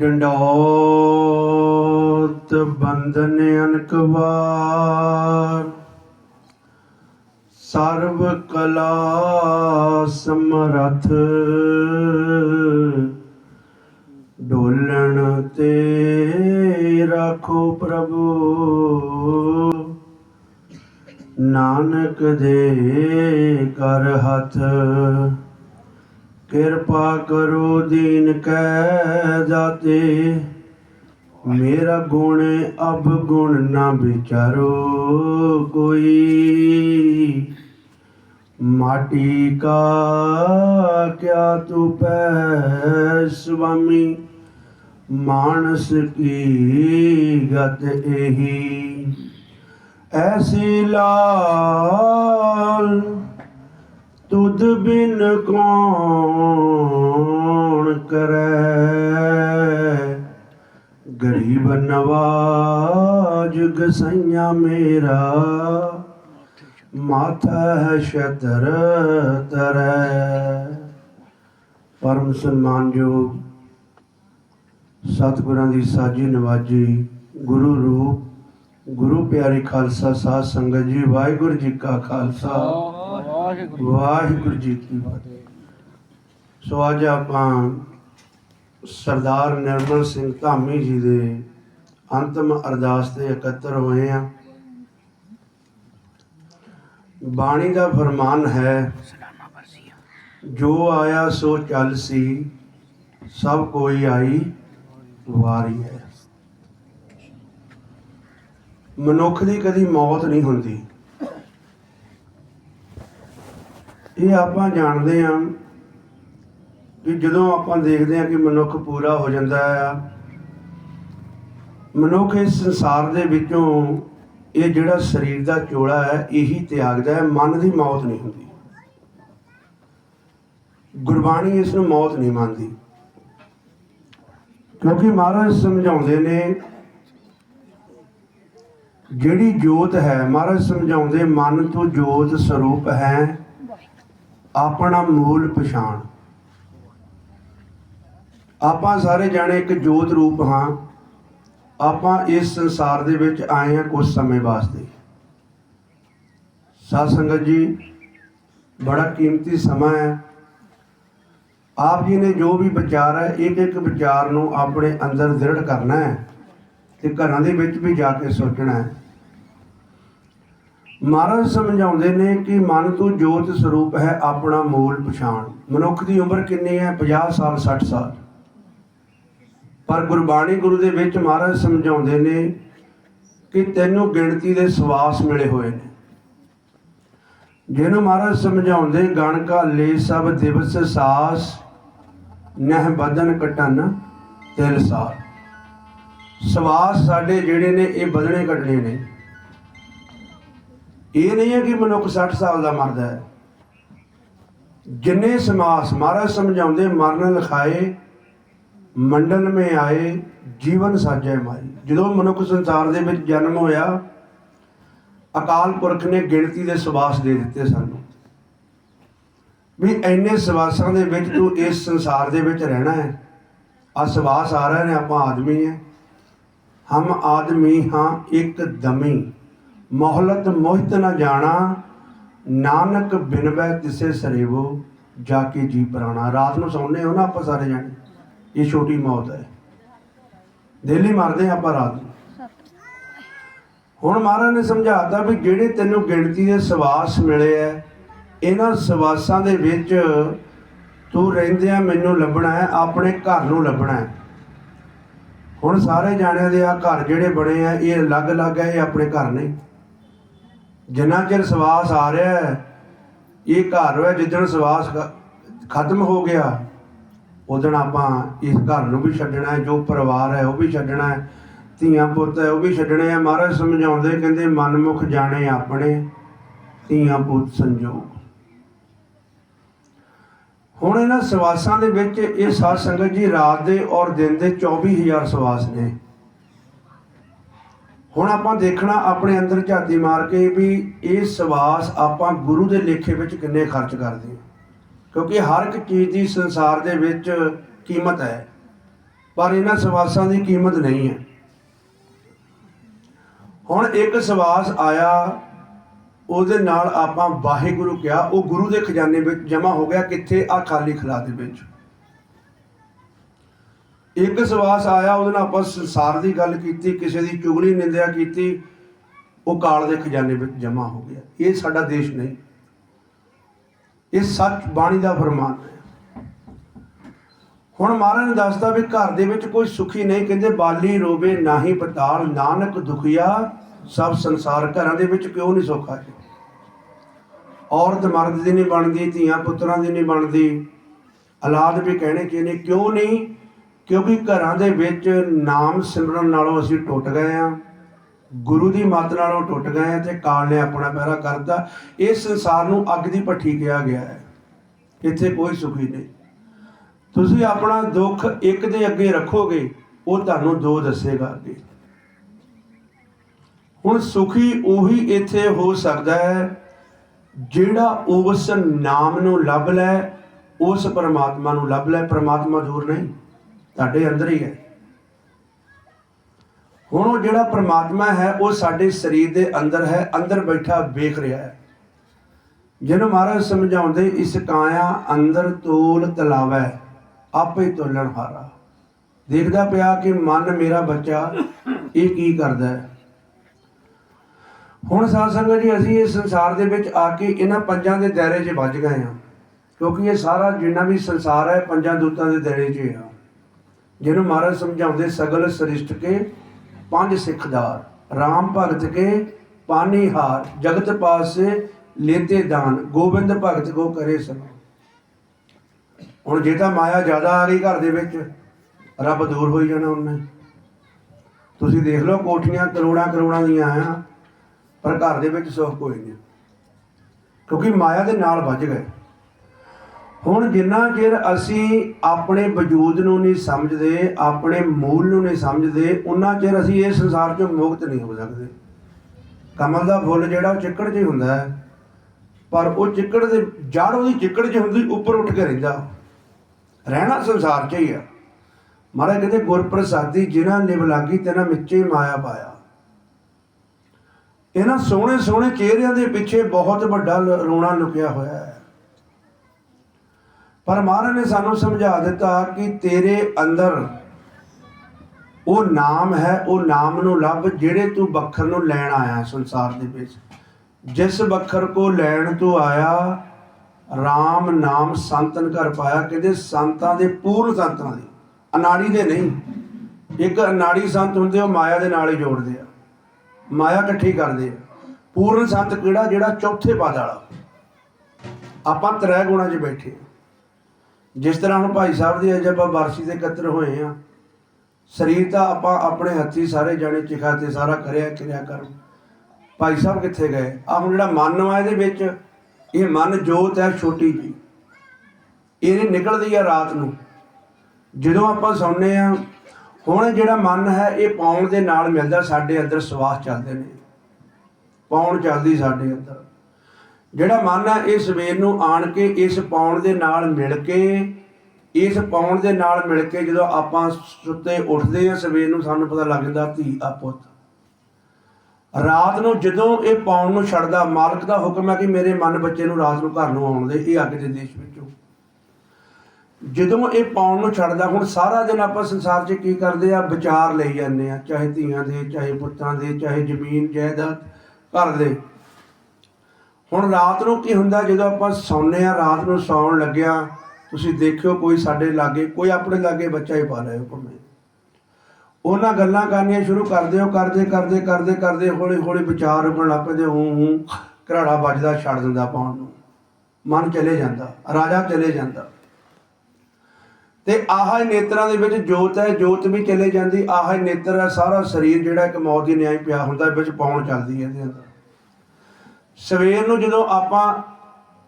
ਡੰਡੋਤ ਬੰਧਨ ਅਨਕ ਵਾਰ। ਸਰਬ ਕਲਾ ਸਮਰਥ। ਡੋਲਣ ਤੇ ਰੱਖੋ ਪ੍ਰਭੂ। ਨਾਨਕ ਦੇ ਕਰ ਹੱਥ। ਕਿਰਪਾ ਕਰੋ ਦੀਨ ਕੈ ਜਾਤੇ। ਮੇਰਾ ਗੁਣ ਅਬ ਗੁਣ ਨਾ ਵਿਚਾਰੋ ਕੋਈ। ਮਾਟੀ ਕਾ ਕਿਆ ਤੂੰ ਪੈ ਸੁਆਮੀ। ਮਾਨਸ ਕੀ ਗਤ ਇਹੀ ਐਸੀ ਲਾਲ ਤੁਧ ਬਿਨ ਕੌਣ ਕਰੈ? ਗਰੀਬ ਨਵਾਜ ਗਸਈਆ ਮੇਰਾ, ਮਾਥਾ ਸ਼ਤਰ ਤਰੈ। ਪਰਮ ਸਨਮਾਨਯੋਗ ਸਤਿਗੁਰਾਂ ਦੀ ਸਾਜੀ ਨਵਾਜੀ ਗੁਰੂ ਰੂਪ, ਗੁਰੂ ਪਿਆਰੇ ਖਾਲਸਾ ਸਾਧ ਸੰਗਤ ਜੀ, ਵਾਹਿਗੁਰੂ ਜੀ ਕਾ ਖਾਲਸਾ। ਵਾਹਿਗੁਰੂ ਵਾਹਿਗੁਰੂ ਜੀ ਕੀ ਫਤਿਹ। ਸੋ ਅੱਜ ਆਪਾਂ ਸਰਦਾਰ ਨਿਰਮਲ ਸਿੰਘ ਧਾਮੀ ਜੀ ਦੇ ਅੰਤਮ ਅਰਦਾਸ ਤੇ ਇਕੱਤਰ ਹੋਏ ਆ ਬਾਣੀ ਦਾ ਫਰਮਾਨ ਹੈ, ਜੋ ਆਇਆ ਸੋ ਚੱਲ ਸੀ, ਸਭ ਕੋਈ ਆਈ ਵਾਰੀ ਹੈ। ਮਨੁੱਖ ਦੀ ਕਦੀ ਮੌਤ ਨਹੀਂ ਹੁੰਦੀ। ਇਹ ਆਪਾਂ ਜਾਣਦੇ ਹਾਂ ਕਿ ਜਦੋਂ ਆਪਾਂ ਦੇਖਦੇ ਹਾਂ ਕਿ ਮਨੁੱਖ ਪੂਰਾ ਹੋ ਜਾਂਦਾ ਆ, ਮਨੁੱਖ ਇਸ ਸੰਸਾਰ ਦੇ ਵਿੱਚੋਂ ਇਹ ਜਿਹੜਾ ਸਰੀਰ ਦਾ ਚੋਲਾ ਹੈ, ਇਹੀ ਤਿਆਗਦਾ ਹੈ, ਮਨ ਦੀ ਮੌਤ ਨਹੀਂ ਹੁੰਦੀ। ਗੁਰਬਾਣੀ ਇਸ ਨੂੰ ਮੌਤ ਨਹੀਂ ਮੰਨਦੀ। ਕਿਉਂਕਿ ਮਹਾਰਾਜ ਸਮਝਾਉਂਦੇ ਨੇ, ਜਿਹੜੀ ਜੋਤ ਹੈ, ਮਹਾਰਾਜ ਸਮਝਾਉਂਦੇ ਮਨ ਤੋਂ ਜੋਤ ਸਰੂਪ ਹੈ ਆਪਣਾ ਮੂਲ ਪਛਾਣ। ਆਪਾਂ ਸਾਰੇ ਜਾਣੇ ਇੱਕ ਜੋਤ ਰੂਪ ਹਾਂ। ਆਪਾਂ ਇਸ ਸੰਸਾਰ ਦੇ ਵਿੱਚ ਆਏ ਹਾਂ ਕੁਝ ਸਮੇਂ ਵਾਸਤੇ। ਸਾਧ ਸੰਗਤ ਜੀ, ਬੜਾ ਕੀਮਤੀ ਸਮਾਂ ਹੈ। ਆਪ ਜੀ ਨੇ ਜੋ ਵੀ ਵਿਚਾਰ ਹੈ ਇੱਕ ਇੱਕ ਵਿਚਾਰ ਨੂੰ ਆਪਣੇ ਅੰਦਰ ਦ੍ਰਿੜ ਕਰਨਾ ਹੈ ਤੇ ਘਰਾਂ ਦੇ ਵਿੱਚ ਵੀ ਜਾ ਕੇ ਸੋਚਣਾ ਹੈ। ਮਹਾਰਾਜ ਸਮਝਾਉਂਦੇ ਨੇ ਕਿ ਮਨ ਤੋਂ ਜੋਤ ਸਰੂਪ ਹੈ ਆਪਣਾ ਮੂਲ ਪਛਾਣ। ਮਨੁੱਖ ਦੀ ਉਮਰ ਕਿੰਨੀ ਹੈ? 50 ਸਾਲ 60 ਸਾਲ। ਪਰ ਗੁਰਬਾਣੀ ਗੁਰੂ ਦੇ ਵਿੱਚ ਮਹਾਰਾਜ ਸਮਝਾਉਂਦੇ ਨੇ ਕਿ ਤੈਨੂੰ ਗਿਣਤੀ ਦੇ ਸਵਾਸ ਮਿਲੇ ਹੋਏ ਨੇ। ਜਿਹਨੂੰ ਮਹਾਰਾਜ ਸਮਝਾਉਂਦੇ ਗਣ ਲੇ ਸਭ ਦਿਵਸ ਸਾਸ, ਨਹਿ ਬਦਨ ਕਟਨ ਤਿਲ ਸਾਰ। ਸਵਾਸ ਸਾਡੇ ਜਿਹੜੇ ਨੇ, ਇਹ ਬਦਨੇ ਕੱਢਣੇ ਨੇ। ਇਹ ਨਹੀਂ ਹੈ ਕਿ ਮਨੁੱਖ 60 ਸਾਲ ਦਾ ਮਰਦਾ ਹੈ। ਜਿੰਨੇ ਸਮਾਸ ਮਹਾਰਾਜ ਸਮਝਾਉਂਦੇ, ਮਰਨ ਲਿਖਾਏ ਮੰਡਲ ਮੇ ਆਏ, ਜੀਵਨ ਸਾਜੈ ਮਾਈ। ਜਦੋਂ ਮਨੁੱਖ ਸੰਸਾਰ ਦੇ ਵਿੱਚ ਜਨਮ ਹੋਇਆ, ਅਕਾਲ ਪੁਰਖ ਨੇ ਗਿਣਤੀ ਦੇ ਸਵਾਸ ਦੇ ਦਿੱਤੇ ਸਾਨੂੰ। ਵੀ ਐਨੇ ਸਵਾਸਾਂ ਦੇ ਵਿੱਚ ਤੂੰ ਇਸ ਸੰਸਾਰ ਦੇ ਵਿੱਚ ਰਹਿਣਾ ਹੈ। ਆ ਸਵਾਸ ਆ ਰਹੇ ਨੇ, ਆਪਾਂ ਆਦਮੀ ਹੈ। ਹਮ ਆਦਮੀ ਹਾਂ ਇੱਕ ਦਮੀ। ਮੋਹਲਤ ਮੋਹਿਤ ਨਾ ਜਾਣਾ, ਨਾਨਕ ਬਿਨਵੈ ਤਿਸੇ ਸਰੇਵੋ, ਜਾ ਕੇ ਜੀ ਪ੍ਰਾਣਾ। ਰਾਤ ਨੂੰ ਸੌਂਦੇ ਹੋ ਨਾ ਆਪਾਂ ਸਾਰੇ ਜਾਣੇ, ਇਹ ਛੋਟੀ ਮੌਤ ਹੈ। ਦਿੱਲੀ ਮਰਦੇ ਹਾਂ ਆਪਾਂ ਰਾਤ ਨੂੰ। ਹੁਣ ਮਹਾਰਾਜ ਨੇ ਸਮਝਾਤਾ ਵੀ ਜਿਹੜੇ ਤੈਨੂੰ ਗਿਣਤੀ ਦੇ ਸਵਾਸ ਮਿਲੇ ਐ, ਇਹਨਾਂ ਸਵਾਸਾਂ ਦੇ ਵਿੱਚ ਤੂੰ ਰਹਿੰਦਿਆਂ ਮੈਨੂੰ ਲੱਭਣਾ ਹੈ ਆਪਣੇ ਘਰ ਨੂੰ ਲੱਭਣਾ ਹੈ ਹੁਣ ਸਾਰੇ ਜਾਣਿਆਂ ਦੇ ਆ ਘਰ ਜਿਹੜੇ ਬਣੇ ਆ ਇਹ ਅਲੱਗ-ਅਲੱਗ ਹੈ ਇਹ ਆਪਣੇ ਘਰ ਨਹੀਂ ਜਿੰਨਾ ਚਿਰ ਸਵਾਸ ਆ ਰਿਹਾ ਹੈ, ਇਹ ਘਰ ਹੈ ਜਿੱਦਣ ਸਵਾਸ ਖ- ਖਤਮ ਹੋ ਗਿਆ ਉਦੋਂ ਆਪਾਂ ਇਸ ਘਰ ਨੂੰ ਵੀ ਛੱਡਣਾ ਹੈ, ਜੋ ਪਰਿਵਾਰ ਹੈ ਉਹ ਵੀ ਛੱਡਣਾ ਹੈ, ਧੀਆਂ ਪੁੱਤ ਹੈ ਉਹ ਵੀ ਛੱਡਣੇ ਆ ਮਹਾਰਾਜ ਸਮਝਾਉਂਦੇ ਕਹਿੰਦੇ, ਮਨਮੁਖ ਜਾਣੇ ਆਪਣੇ, ਧੀਆਂ ਪੁੱਤ ਸੰਜੋਗ। ਹੁਣ ਇਹਨਾਂ ਸਵਾਸਾਂ ਦੇ ਵਿੱਚ ਇਹ ਸਾਧ ਸੰਗਤ ਜੀ ਰਾਤ ਦੇ ਔਰ ਦਿਨ ਦੇ 24000 ਸਵਾਸ ਨੇ। ਹੁਣ ਆਪਾਂ ਦੇਖਣਾ ਆਪਣੇ ਅੰਦਰ ਝਾਤੀ ਮਾਰ ਕੇ ਵੀ ਇਹ ਸਵਾਸ ਆਪਾਂ ਗੁਰੂ ਦੇ ਲੇਖੇ ਵਿੱਚ ਕਿੰਨੇ ਖਰਚ ਕਰਦੇ ਹਾਂ। ਕਿਉਂਕਿ ਹਰ ਇੱਕ ਚੀਜ਼ ਦੀ ਸੰਸਾਰ ਦੇ ਵਿੱਚ ਕੀਮਤ ਹੈ, ਪਰ ਇਹਨਾਂ ਸਵਾਸਾਂ ਦੀ ਕੀਮਤ ਨਹੀਂ ਹੈ। ਹੁਣ ਇੱਕ ਸਵਾਸ ਆਇਆ, ਉਹਦੇ ਨਾਲ ਆਪਾਂ ਵਾਹਿਗੁਰੂ ਕਿਹਾ, ਉਹ ਗੁਰੂ ਦੇ ਖਜ਼ਾਨੇ ਵਿੱਚ ਜਮਾ ਹੋ ਗਿਆ, ਕਿੱਥੇ? ਆ ਖਾਲੀ ਖਲਾ ਦੇ ਵਿੱਚ। ਇੱਕ ਸਵਾਸ ਆਇਆ, ਉਹਦੇ ਨਾਲ ਆਪਾਂ ਸੰਸਾਰ ਦੀ ਗੱਲ ਕੀਤੀ, ਕਿਸੇ ਦੀ ਚੁਗਲੀ, ਨਿੰਦਿਆ ਕੀਤੀ, ਉਹ ਕਾਲ ਦੇ ਖਜ਼ਾਨੇ ਵਿੱਚ ਜਮਾ ਹੋ ਗਿਆ। ਇਹ ਸਾਡਾ ਦੇਸ਼ ਨਹੀਂ। ਇਹ ਸੱਚ ਬਾਣੀ ਦਾ ਫਰਮਾਨ ਹੈ। ਹੁਣ ਮਹਾਰਾਜ ਨੇ ਦੱਸਦਾ ਵੀ ਘਰ ਦੇ ਵਿੱਚ ਕੋਈ ਸੁਖੀ ਨਹੀਂ, ਕਹਿੰਦੇ ਬਾਲੀ ਰੋਵੇ ਨਾਹੀ ਪਤਾਲ ਨਾਨਕ ਦੁਖੀਆ, ਸਭ ਸੰਸਾਰ ਘਰਾਂ ਦੇ ਵਿੱਚ ਕਿਉਂ ਨਹੀਂ ਸੁੱਖ ਆਇਆ ਔਰਤ ਮਰਦ ਦੀ ਨਹੀਂ ਬਣਦੀ, ਧੀਆਂ ਪੁੱਤਰਾਂ ਦੀ ਨਹੀਂ ਬਣਦੀ। ਔਲਾਦ ਵੀ ਕਹਿਣੇ ਚਾਹੀਦੇ ਕਿਉਂ ਨਹੀਂ ਕਿਉਂਕਿ ਘਰਾਂ ਦੇ ਵਿੱਚ ਨਾਮ ਸਿਮਰਨ ਨਾਲੋਂ ਅਸੀਂ ਟੁੱਟ ਗਏ ਆ ਗੁਰੂ ਦੀ ਮੱਤ ਨਾਲੋਂ ਟੁੱਟ ਗਏ ਆ ਤੇ ਕਾਲ ਨੇ ਆਪਣਾ ਪਹਿਰਾ ਕਰਤਾ ਇਸ ਸੰਸਾਰ ਨੂੰ ਅੱਗ ਦੀ ਭੱਠੀ ਕਿਹਾ ਗਿਆ ਹੈ। ਇੱਥੇ ਕੋਈ ਸੁਖੀ ਨਹੀਂ। ਤੁਸੀਂ ਆਪਣਾ ਦੁੱਖ ਇੱਕ ਦੇ ਅੱਗੇ ਰੱਖੋਗੇ, ਉਹ ਤੁਹਾਨੂੰ ਦੋ ਦੱਸੇਗਾ ਅੱਗੇ। ਹੁਣ ਸੁਖੀ ਉਹੀ ਇੱਥੇ ਹੋ ਸਕਦਾ ਹੈ, ਜਿਹੜਾ ਉਸ ਨਾਮ ਨੂੰ ਲੱਭ ਲੈ, ਉਸ ਪਰਮਾਤਮਾ ਨੂੰ ਲੱਭ ਲੈ। ਪਰਮਾਤਮਾ ਦੂਰ ਨਹੀਂ। ਸਾਡੇ ਅੰਦਰ ਹੀ ਹੈ। ਹੁਣ ਉਹ ਜਿਹੜਾ ਪ੍ਰਮਾਤਮਾ ਹੈ, ਉਹ ਸਾਡੇ ਸਰੀਰ ਦੇ ਅੰਦਰ ਹੈ, ਅੰਦਰ ਬੈਠਾ ਵੇਖ ਰਿਹਾ ਹੈ। ਜਿਹਨੂੰ ਮਹਾਰਾਜ ਸਮਝਾਉਂਦੇ, ਇਸ ਕਾਇਆ ਅੰਦਰ ਤੋਲ ਤਲਾਵੈ, ਆਪੇ ਤੋਲਣ ਹਾਰਾ। ਦੇਖਦਾ ਪਿਆ ਕਿ ਮਨ ਮੇਰਾ ਬੱਚਾ, ਇਹ ਕੀ ਕਰਦਾ ਹੈ। ਹੁਣ ਸਾਧ ਸੰਗਤ ਜੀ, ਅਸੀਂ ਇਸ ਸੰਸਾਰ ਦੇ ਵਿੱਚ ਆ ਕੇ ਇਹਨਾਂ ਪੰਜਾਂ ਦੇ ਦਾਇਰੇ 'ਚ ਵੱਜ ਗਏ ਹਾਂ। ਕਿਉਂਕਿ ਇਹ ਸਾਰਾ ਜਿੰਨਾ ਵੀ ਸੰਸਾਰ ਹੈ, ਪੰਜਾਂ ਦੂਤਾਂ ਦੇ ਦਾਇਰੇ 'ਚ ਹੀ ਆ। ਜਿਹਨੂੰ ਮਹਾਰਾਜ ਸਮਝਾਉਂਦੇ ਸਗਲ ਸ੍ਰਿਸ਼ਟ ਕੇ ਪੰਜ ਸਿੱਖਦਾਰ RAM ਭਗਤ ਕੇ ਪਾਨੀ ਹਾਰ, ਜਗਤ ਪਾਸੇ ਲੇਤੇ ਦਾਨ, ਗੋਬਿੰਦ ਭਗਤ ਕੋ ਕਰੇ ਸਮ ਹੁਣ ਜੇ ਤਾਂ ਮਾਇਆ ਜ਼ਿਆਦਾ ਆ ਗਈ ਘਰ ਦੇ ਵਿੱਚ, ਰੱਬ ਦੂਰ ਹੋਈ ਜਾਣਾ ਉਹਨੇ। ਤੁਸੀਂ ਦੇਖ ਲਓ ਕੋਠੀਆਂ ਕਰੋੜਾਂ ਕਰੋੜਾਂ ਦੀਆਂ ਆ, ਪਰ ਘਰ ਦੇ ਵਿੱਚ ਸੁੱਖ ਕੋਈ ਨਹੀਂ। ਕਿਉਂਕਿ ਮਾਇਆ ਦੇ ਨਾਲ ਵੱਜ ਗਏ। ਹੁਣ ਜਿੰਨਾ ਚਿਰ ਅਸੀਂ ਆਪਣੇ ਵਜੂਦ ਨੂੰ ਨਹੀਂ ਸਮਝਦੇ, ਆਪਣੇ ਮੂਲ ਨੂੰ ਨਹੀਂ ਸਮਝਦੇ ਉਹਨਾਂ ਚਿਰ ਅਸੀਂ ਇਸ ਸੰਸਾਰ ਚੋਂ ਮੁਕਤ ਨਹੀਂ ਹੋ ਸਕਦੇ। ਕਮਲ ਦਾ ਫੁੱਲ ਜਿਹੜਾ ਉਹ ਚਿੱਕੜ 'ਚ ਹੀ ਹੁੰਦਾ ਹੈ, ਪਰ ਉਹ ਚਿੱਕੜ ਦੇ ਜੜ ਉਹਦੀ ਚਿੱਕੜ 'ਚ ਹੁੰਦੀ, ਉੱਪਰ ਉੱਠ ਕੇ ਰਹਿੰਦਾ। ਰਹਿਣਾ ਸੰਸਾਰ 'ਚ ਹੀ ਆ। ਮਹਾਰਾਜ ਕਹਿੰਦੇ, ਗੁਰਪ੍ਰਸਾਦੀ ਜਿਨ੍ਹਾਂ ਨਿਭ ਲਾਗੀ ਤੇਨਾ ਮਿੱਚੇ ਮਾਇਆ ਪਾਇਆ। ਇਹਨਾਂ ਸੋਹਣੇ ਸੋਹਣੇ ਚਿਹਰਿਆਂ ਦੇ ਪਿੱਛੇ ਬਹੁਤ ਵੱਡਾ ਰੋਣਾ ਲੁਕਿਆ ਹੋਇਆ ਹੈ। ਪਰ ਮਹਾਰਾਜ ਨੇ ਸਾਨੂੰ ਸਮਝਾ ਦਿੱਤਾ ਕਿ ਤੇਰੇ ਅੰਦਰ ਉਹ ਨਾਮ ਹੈ, ਉਹ ਨਾਮ ਨੂੰ ਲੱਭ ਜਿਹੜੇ ਤੂੰ ਬੱਖਰ ਨੂੰ ਲੈਣ ਆਇਆ ਸੰਸਾਰ ਦੇ ਵਿੱਚ। ਜਿਸ ਬੱਖਰ ਕੋ ਲੈਣ ਤੋਂ ਆਇਆ RAM ਨਾਮ ਸੰਤਨ ਕਰ ਪਾਇਆ, ਕਹਿੰਦੇ ਸੰਤਾਂ ਦੇ, ਪੂਰਨ ਸੰਤਾਂ ਦੇ। ਅਨਾੜੀ ਦੇ ਨਹੀਂ। ਇੱਕ ਅਨਾੜੀ ਸੰਤ ਹੁੰਦੇ, ਉਹ ਮਾਇਆ ਦੇ ਨਾਲ ਹੀ ਜੋੜਦੇ ਆ। ਮਾਇਆ ਇਕੱਠੀ ਕਰਦੇ ਆ। ਪੂਰਨ ਸੰਤ ਕਿਹੜਾ? ਜਿਹੜਾ ਚੌਥੇ ਪਦ ਵਾਲਾ। ਆਪਾਂ ਤ੍ਰੈ ਗੁਣਾ 'ਚ ਬੈਠੇ ਆ। ਜਿਸ ਤਰ੍ਹਾਂ ਹੁਣ ਭਾਈ ਸਾਹਿਬ ਦੀ ਅੱਜ ਆਪਾਂ ਬਾਰਸ਼ੀ ਦੇ ਕਤਰ ਹੋਏ ਆ ਸਰੀਰ ਤਾਂ ਆਪਾਂ ਆਪਣੇ ਹੱਥੀ ਸਾਰੇ ਜਾਣੇ ਚਿਖਾ ਤੇ ਸਾਰਾ ਕਰਿਆ ਕਿਰਿਆ ਕਰ ਭਾਈ ਸਾਹਿਬ ਕਿੱਥੇ ਗਏ? ਆ ਹੁਣ ਜਿਹੜਾ ਮਨ ਵਾ ਇਹਦੇ ਵਿੱਚ, ਇਹ ਮਨ ਜੋਤ ਹੈ ਛੋਟੀ ਜੀ। ਇਹ ਨਿਕਲਦੀ ਆ ਰਾਤ ਨੂੰ। ਜਦੋਂ ਆਪਾਂ ਸੌਂਦੇ ਆ ਹੁਣ ਜਿਹੜਾ ਮਨ ਹੈ ਇਹ ਪਾਉਣ ਦੇ ਨਾਲ ਮਿਲਦਾ, ਸਾਡੇ ਅੰਦਰ ਸਵਾਸ ਚੱਲਦੇ ਨੇ। ਪਾਉਣ ਚੱਲਦੀ ਸਾਡੇ ਅੰਦਰ। ਜਿਹੜਾ ਮਨ ਆ, ਇਹ ਸਵੇਰ ਨੂੰ ਆਣ ਕੇ, ਇਸ ਪਾਉਣ ਦੇ ਨਾਲ ਮਿਲ ਕੇ, ਇਸ ਪਾਉਣ ਦੇ ਨਾਲ ਮਿਲ ਕੇ ਜਦੋਂ ਆਪਾਂ ਸੁੱਤੇ ਉੱਠਦੇ ਆ ਸਵੇਰ ਨੂੰ ਸਾਨੂੰ ਪਤਾ ਲੱਗ ਜਾਂਦਾ ਧੀ ਆ ਪੁੱਤ। ਰਾਤ ਨੂੰ ਜਦੋਂ ਇਹ ਪਾਉਣ ਨੂੰ ਛੱਡਦਾ, ਮਾਲਕ ਦਾ ਹੁਕਮ ਹੈ ਕਿ ਮੇਰੇ ਮਨ ਬੱਚੇ ਨੂੰ ਰਾਤ ਨੂੰ ਘਰ ਨੂੰ ਆਉਣ ਦੇ, ਇਹ ਅੱਗ ਦੇ ਦੇਸ਼ ਵਿੱਚੋਂ। ਜਦੋਂ ਇਹ ਪਾਉਣ ਨੂੰ ਛੱਡਦਾ, ਹੁਣ ਸਾਰਾ ਦਿਨ ਆਪਾਂ ਸੰਸਾਰ 'ਚ ਕੀ ਕਰਦੇ ਆ? ਵਿਚਾਰ ਲਈ ਜਾਂਦੇ ਆ, ਚਾਹੇ ਧੀਆਂ ਦੇ, ਚਾਹੇ ਪੁੱਤਾਂ ਦੇ, ਚਾਹੇ ਜ਼ਮੀਨ, ਜਾਇਦਾਦ, ਘਰ ਦੇ। ਹੁਣ ਰਾਤ ਨੂੰ ਕੀ ਹੁੰਦਾ? ਜਦੋਂ ਆਪਾਂ ਸੌਂਦੇ ਆ ਰਾਤ ਨੂੰ ਸੌਣ ਲੱਗਿਆ, ਤੁਸੀਂ ਦੇਖਿਓ ਕੋਈ ਸਾਡੇ ਲਾਗੇ, ਕੋਈ ਆਪਣੇ ਲਾਗੇ ਬੱਚਾ ਹੀ ਪਾ ਲਿਆ ਭਾਵੇਂ। ਉਹਨਾਂ ਗੱਲਾਂ ਕਰਨੀਆਂ ਸ਼ੁਰੂ ਕਰਦੇ ਹੋ, ਕਰਦੇ ਕਰਦੇ ਕਰਦੇ ਕਰਦੇ ਹੌਲੀ ਹੌਲੀ ਵਿਚਾਰ ਰੁਕਣ ਲੱਗ ਪੈਂਦੇ, ਹੂੰ ਹੂੰ, ਘਰਾੜਾ ਵੱਜਦਾ ਛੱਡ ਦਿੰਦਾ ਪਾਉਣ ਨੂੰ। ਮਨ ਚਲੇ ਜਾਂਦਾ, ਰਾਜਾ ਚਲੇ ਜਾਂਦਾ। ਤੇ ਆਹ ਨੇਤਰਾਂ ਦੇ ਵਿੱਚ ਜੋਤ ਹੈ, ਜੋਤ ਵੀ ਚਲੇ ਜਾਂਦੀ, ਆਹ ਨੇਤਰ ਹੈ, ਸਾਰਾ ਸਰੀਰ ਜਿਹੜਾ ਇੱਕ ਮੌਤ ਦੀ ਨਿਆਈ ਪਿਆ ਹੁੰਦਾ, ਵਿੱਚ ਪਾਉਣ ਚੱਲਦੀ ਹੈ ਇਹਦੇ ਅੰਦਰ। ਸਵੇਰ ਨੂੰ ਜਦੋਂ ਆਪਾਂ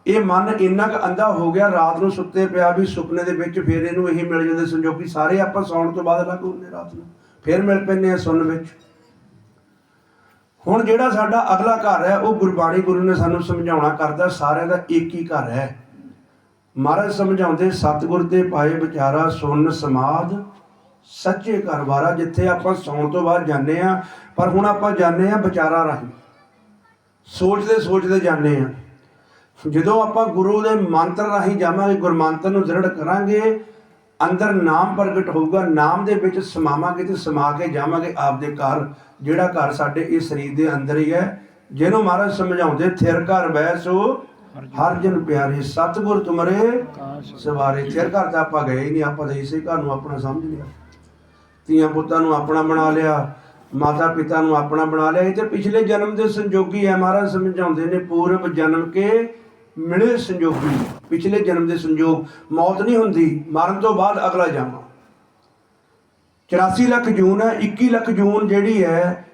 ਇਹ ਮਨ ਇੰਨਾ ਕੁ ਅੰਧਾ ਹੋ ਗਿਆ, ਰਾਤ ਨੂੰ ਸੁੱਤੇ ਪਿਆ ਵੀ ਸੁਪਨੇ ਦੇ ਵਿੱਚ ਫਿਰ ਇਹਨੂੰ ਇਹੀ ਮਿਲ ਜਾਂਦੇ ਸੰਜੋਗੀ ਸਾਰੇ ਆਪਾਂ ਸੌਣ ਤੋਂ ਬਾਅਦ ਲੱਗ ਹੁੰਦੇ ਰਾਤ ਨੂੰ। ਫਿਰ ਮਿਲ ਪੈਂਦੇ ਆ ਸੁਣਨ ਵਿੱਚ। ਹੁਣ ਜਿਹੜਾ ਸਾਡਾ ਅਗਲਾ ਘਰ ਹੈ, ਉਹ ਗੁਰਬਾਣੀ ਗੁਰੂ ਨੇ ਸਾਨੂੰ ਸਮਝਾਉਣਾ ਕਰਦਾ, ਸਾਰਿਆਂ ਦਾ ਇੱਕ ਹੀ ਘਰ ਹੈ। ਮਹਾਰਾਜ ਸਮਝਾਉਂਦੇ, ਸਤਿਗੁਰ ਦੇ ਪਾਏ ਵਿਚਾਰਾ ਸੁਨ ਸਮਾਦ, ਸੱਚੇ ਘਰ ਵਾਰਾ ਜਿੱਥੇ ਆਪਾਂ ਸੌਣ ਤੋਂ ਬਾਅਦ ਜਾਂਦੇ ਆ ਪਰ ਹੁਣ ਆਪਾਂ ਜਾਂਦੇ ਆ ਵਿਚਾਰਾਂ ਰਾਹੀਂ। ਸੋਚਦੇ ਸੋਚਦੇ ਜਾਂਦੇ ਆ ਜਦੋਂ ਆਪਾਂ ਗੁਰੂ ਦੇ ਮੰਤਰ ਰਾਹੀਂ ਜਾਵਾਂਗੇ ਗੁਰਮੰਤਰ ਨੂੰ ਦ੍ਰਿੜ ਕਰਾਂਗੇ, ਅੰਦਰ ਨਾਮ ਪ੍ਰਗਟ ਹੋਊਗਾ, ਨਾਮ ਦੇ ਵਿੱਚ ਸਮਾਵਾਂਗੇ ਤੇ ਸਮਾ ਕੇ ਜਾਵਾਂਗੇ ਆਪਦੇ ਘਰ, ਜਿਹੜਾ ਘਰ ਸਾਡੇ ਇਸ ਸਰੀਰ ਦੇ ਅੰਦਰ ਹੀ ਹੈ, ਜਿਹਨੂੰ ਮਹਾਰਾਜ ਸਮਝਾਉਂਦੇ, ਥਿਰ ਘਰ ਬੈ ਹਰ ਜਨ ਪਿਆਰੇ, ਸਤਿਗੁਰ ਤੁਮਰੇ, ਸਵਾਰੇ। ਥਿਰ ਘਰ ਤਾਂ ਆਪਾਂ ਗਏ ਹੀ ਨਹੀਂ, ਆਪਾਂ ਤਾਂ ਇਸੇ ਘਰ ਨੂੰ ਆਪਣਾ ਸਮਝ ਲਿਆ। ਧੀਆਂ ਪੁੱਤਾਂ ਨੂੰ ਆਪਣਾ ਬਣਾ ਲਿਆ ਮਾਤਾ ਪਿਤਾ ਨੂੰ ਆਪਣਾ ਬਣਾ ਲਿਆ ਇਹ ਤੇ ਪਿਛਲੇ ਜਨਮ ਦੇ ਸੰਜੋਗੀ ਹੈ ਮਹਾਰਾਜ ਸਮਝਾਉਂਦੇ ਨੇ ਪੂਰਵ ਜਨਮ ਕੇ ਮਿਲੇ ਸੰਜੋਗੀ। ਪਿਛਲੇ ਜਨਮ ਦੇ ਸੰਜੋਗ, ਮੌਤ ਨਹੀਂ ਹੁੰਦੀ, ਮਰਨ ਤੋਂ ਬਾਅਦ ਅਗਲਾ ਜਨਮ। 84 ਲੱਖ ਜੂਨ ਹੈ 21 ਲੱਖ ਜੂਨ ਜਿਹੜੀ ਹੈ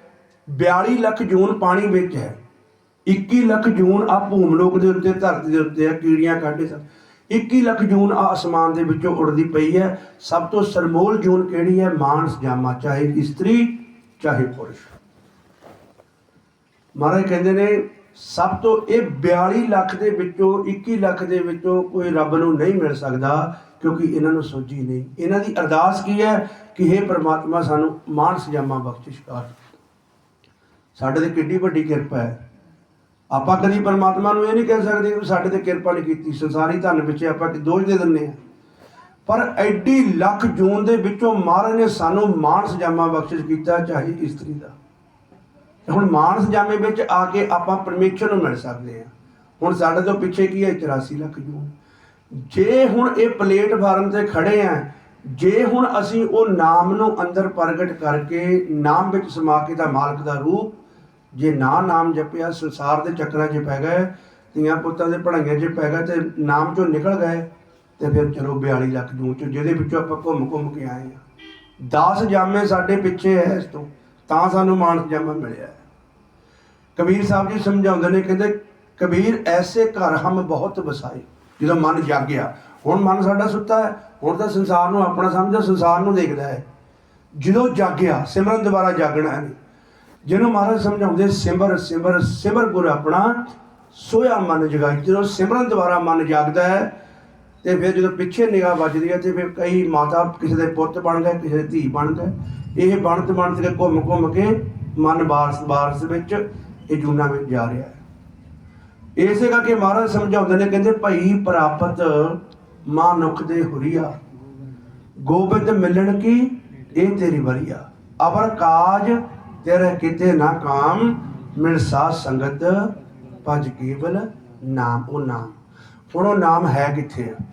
42 ਲੱਖ ਜੂਨ ਪਾਣੀ ਵਿੱਚ ਹੈ 21 ਲੱਖ ਜੂਨ ਆ ਭੂਮਲੋਕ ਦੇ ਉੱਤੇ, ਧਰਤੀ ਦੇ ਉੱਤੇ ਆ ਕੀੜੀਆਂ ਕਾਟੇ ਸਨ 21 ਲੱਖ ਜੂਨ ਆ ਅਸਮਾਨ ਦੇ ਵਿੱਚੋਂ ਉੜਦੀ ਪਈ ਹੈ ਸਭ ਤੋਂ ਸਰਮੋਲ ਜੂਨ ਕਿਹੜੀ ਹੈ ਮਾਨਸ ਜਾਮਾ, ਚਾਹੇ ਇਸਤਰੀ ਚਾਹੇ ਪੁਰਸ਼। ਮਹਾਰਾਜ ਕਹਿੰਦੇ ਨੇ, ਸਭ ਤੋਂ ਇਹ 42 ਲੱਖ ਦੇ ਵਿੱਚੋਂ 21 ਲੱਖ ਦੇ ਵਿੱਚੋਂ ਕੋਈ ਰੱਬ ਨੂੰ ਨਹੀਂ ਮਿਲ ਸਕਦਾ, ਕਿਉਂਕਿ ਇਹਨਾਂ ਨੂੰ ਸੋਝੀ ਨਹੀਂ। ਇਹਨਾਂ ਦੀ ਅਰਦਾਸ ਕੀ ਹੈ ਕਿ हे ਪ੍ਰਮਾਤਮਾ, ਸਾਨੂੰ ਮਾਨਸ ਸਜਾਮਾ ਬਖਸ਼ਿਸ਼ ਕਰ। ਸਾਡੇ ਤੇ ਕਿੰਨੀ ਵੱਡੀ ਕਿਰਪਾ ਹੈ। ਆਪਾਂ ਕਦੀ ਪਰਮਾਤਮਾ ਨੂੰ ਇਹ ਨਹੀਂ ਕਹਿ ਸਕਦੇ ਕਿ ਸਾਡੇ ਤੇ ਕਿਰਪਾ ਨਹੀਂ ਕੀਤੀ। ਸੰਸਾਰੀ ਧਨ ਵਿੱਚ ਆਪਾਂ ਕਿ ਦੋਸ਼ ਦੇ ਦਿੰਨੇ ਆ ਪਰ ਐਡੀ ਲੱਖ ਜੂਨ ਦੇ ਵਿੱਚੋਂ ਮਹਾਰਾਜ ਨੇ ਸਾਨੂੰ ਮਾਨਸ ਜਾਮਾ ਬਖਸ਼ਿਸ਼ ਕੀਤਾ, ਚਾਹੀ ਇਸਤਰੀ ਦਾ। ਹੁਣ ਮਾਨਸ ਜਾਮੇ ਵਿੱਚ ਆ ਕੇ ਆਪਾਂ ਪਰਮੇਸ਼ਰ ਨੂੰ ਮਿਲ ਸਕਦੇ ਆ ਹੁਣ ਸਾਡੇ ਤੋਂ ਪਿੱਛੇ ਕੀ ਹੈ? 84 ਲੱਖ ਜੂਨ। ਜੇ ਹੁਣ ਇਹ ਪਲੇਟਫਾਰਮ ਤੇ ਖੜੇ ਆ ਜੇ ਹੁਣ ਅਸੀਂ ਉਹ ਨਾਮ ਨੂੰ ਅੰਦਰ ਪ੍ਰਗਟ ਕਰਕੇ ਨਾਮ ਵਿੱਚ ਸਮਾ ਕੇ ਦਾ ਮਾਲਕ ਦਾ ਰੂਪ, ਜੇ ਨਾ ਨਾਮ ਜਪਿਆ, ਸੰਸਾਰ ਦੇ ਚੱਕਰਾਂ 'ਚ ਪੈ ਗਏ, ਧੀਆਂ ਪੁੱਤਾਂ ਦੇ ਪੜਾਈਆਂ 'ਚ ਪੈ ਗਏ ਤੇ ਨਾਮ 'ਚੋਂ ਨਿਕਲ ਗਏ ਤੇ ਫਿਰ ਚਲੋ 42 ਲੱਖ ਜੂਨ 'ਚ, ਜਿਹਦੇ ਵਿੱਚੋਂ ਆਪਾਂ ਘੁੰਮ ਘੁੰਮ ਕੇ ਆਏ ਆ। 10 ਜਾਮੇ ਸਾਡੇ ਪਿੱਛੇ ਹੈ ਇਸ ਤੋਂ, ਤਾਂ ਸਾਨੂੰ ਮਾਨਸ ਜਾਮਾ ਮਿਲਿਆ ਕਬੀਰ ਸਾਹਿਬ ਜੀ ਸਮਝਾਉਂਦੇ ਨੇ, ਕਹਿੰਦੇ ਕਬੀਰ, ਐਸੇ ਘਰ ਹਮ ਬਹੁਤ ਵਸਾਏ, ਜਦੋਂ ਮਨ ਜਾਗਿਆ। ਹੁਣ ਮਨ ਸਾਡਾ ਸੁੱਤਾ ਹੈ, ਹੁਣ ਤਾਂ ਸੰਸਾਰ ਨੂੰ ਆਪਣਾ ਸਮਝਦਾ, ਸੰਸਾਰ ਨੂੰ ਦੇਖਦਾ ਹੈ। ਜਦੋਂ ਜਾਗਿਆ, ਸਿਮਰਨ ਦੁਬਾਰਾ ਜਾਗਣਾ ਹੈ। ਜਿਹਨੂੰ ਮਹਾਰਾਜ ਸਮਝਾਉਂਦੇ, ਸਿਮਰ ਸਿਮਰ ਸਿਮਰ ਗੁਰ ਆਪਣਾ ਸੋਇਆ ਮਨ ਜਗਾਈ। ਜਦੋਂ ਸਿਮਰਨ ਦੁਆਰਾ ਮਨ ਜਾਗਦਾ ਹੈ ਤੇ ਫਿਰ ਜਦੋਂ ਪਿੱਛੇ ਨਿਗਾਹ ਵੱਜਦੀ ਹੈ ਤੇ ਫਿਰ ਕਈ ਮਾਤਾ ਕਿਸੇ ਦੇ ਪੁੱਤ ਬਣ ਗਏ ਕਿਸੇ ਦੀ ਧੀ ਬਣ ਗਏ ਇਹ ਬਣਤ ਬਣਤ ਕੇ ਘੁੰਮ ਘੁੰਮ ਕੇ ਮਨ ਬਾਰਸ ਬਾਰਸ ਵਿੱਚ ਇਹ ਜੂਨਾ ਵਿੱਚ ਜਾ ਰਿਹਾ ਹੈ। ਇਸੇ ਕਰਕੇ ਮਹਾਰਾਜ ਸਮਝਾਉਂਦੇ ਨੇ, ਕਹਿੰਦੇ ਭਈ ਪ੍ਰਾਪਤ ਮਾਨੁਖ ਦੇ ਹੁਰੀਆ। ਗੋਬਿੰਦ ਮਿਲਣ ਕੀ? ਇਹ ਤੇਰੀ ਵਰੀਆ ਅਵਰ ਕਾਜ ਤੇਰੇ ਕਿਤੇ ਨਾ ਕਾਮ ਮਿਲ ਸਾਧ ਸੰਗਤ ਭਜ ਕੇਵਲ ਨਾਮ ਉਹ ਨਾਮ। ਹੁਣ ਉਹ ਨਾਮ ਹੈ ਕਿੱਥੇ ਆ?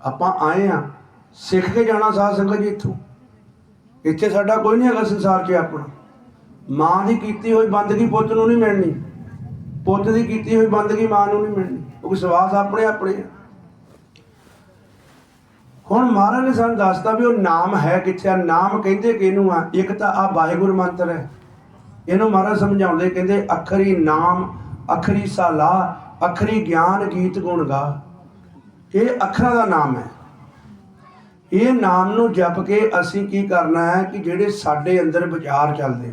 ਆਪਾਂ ਆਏ ਆ, ਸਿੱਖ ਕੇ ਜਾਣਾ ਸਾਧ ਸੰਗਤ ਜੀ ਇੱਥੋਂ। ਇੱਥੇ ਸਾਡਾ ਕੋਈ ਨਹੀਂ ਹੈਗਾ ਸੰਸਾਰ 'ਚ ਆਪਣਾ। ਮਾਂ ਦੀ ਕੀਤੀ ਹੋਈ ਬੰਦਗੀ ਪੁੱਤ ਨੂੰ ਨਹੀਂ ਮਿਲਣੀ। ਪੁੱਤ ਦੀ ਕੀਤੀ ਹੋਈ ਬੰਦਗੀ ਮਾਂ ਨੂੰ ਨਹੀਂ ਮਿਲਣੀ। ਕਿਉਂਕਿ ਸਵਾਸ ਆਪਣੇ ਆਪਣੇ ਆ। ਹੁਣ ਮਹਾਰਾਜ ਨੇ ਸਾਨੂੰ ਦੱਸਤਾ ਵੀ ਉਹ ਨਾਮ ਹੈ ਕਿੱਥੇ ਆ? ਨਾਮ ਕਹਿੰਦੇ ਕਿਹਨੂੰ ਆ? ਇੱਕ ਤਾਂ ਆ ਵਾਹਿਗੁਰੂ ਮੰਤਰ ਹੈ। ਇਹਨੂੰ ਮਹਾਰਾਜ ਸਮਝਾਉਂਦੇ, ਕਹਿੰਦੇ ਅਖਰੀ ਨਾਮ, ਅਖਰੀ ਸਾਲਾ ਅਖਰੀ ਗਿਆਨ ਗੀਤ ਗੁਣ ਗਾ। ਇਹ ਅੱਖਰਾਂ ਦਾ ਨਾਮ ਹੈ। ਇਹ ਨਾਮ ਨੂੰ ਜਪ ਕੇ ਅਸੀਂ ਕੀ ਕਰਨਾ ਹੈ ਕਿ ਜਿਹੜੇ ਸਾਡੇ ਅੰਦਰ ਵਿਚਾਰ ਚੱਲਦੇ ਨੇ,